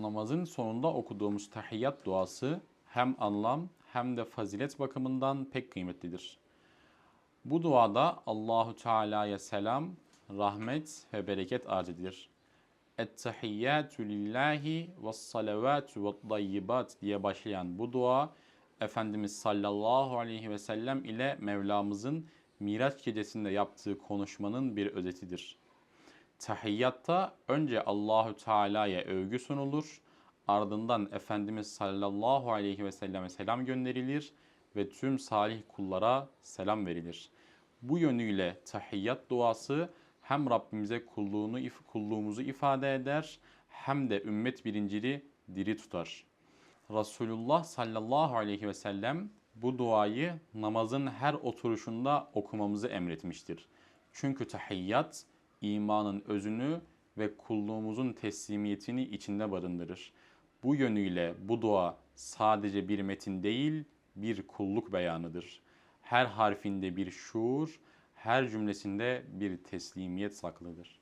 namazın sonunda okuduğumuz tahiyyat duası hem anlam hem de fazilet bakımından pek kıymetlidir. Bu duada Allahu Teala'ya selam, rahmet ve bereket arz edilir. Ettehiyyatü lillahi ve salavatü ve tayyibat diye başlayan bu dua Efendimiz sallallahu aleyhi ve sellem ile Mevlamızın Miraç gecesinde yaptığı konuşmanın bir özetidir. Tahiyyatta önce Allahü Teala'ya övgü sunulur, ardından Efendimiz sallallahu aleyhi ve selleme selam gönderilir ve tüm salih kullara selam verilir. Bu yönüyle tahiyyat duası hem Rabbimize kulluğunu kulluğumuzu ifade eder hem de ümmet birinciliği diri tutar. Resulullah sallallahu aleyhi ve sellem bu duayı namazın her oturuşunda okumamızı emretmiştir. Çünkü tahiyyat imanın özünü ve kulluğumuzun teslimiyetini içinde barındırır. Bu yönüyle bu dua sadece bir metin değil, bir kulluk beyanıdır. Her harfinde bir şuur, her cümlesinde bir teslimiyet saklıdır.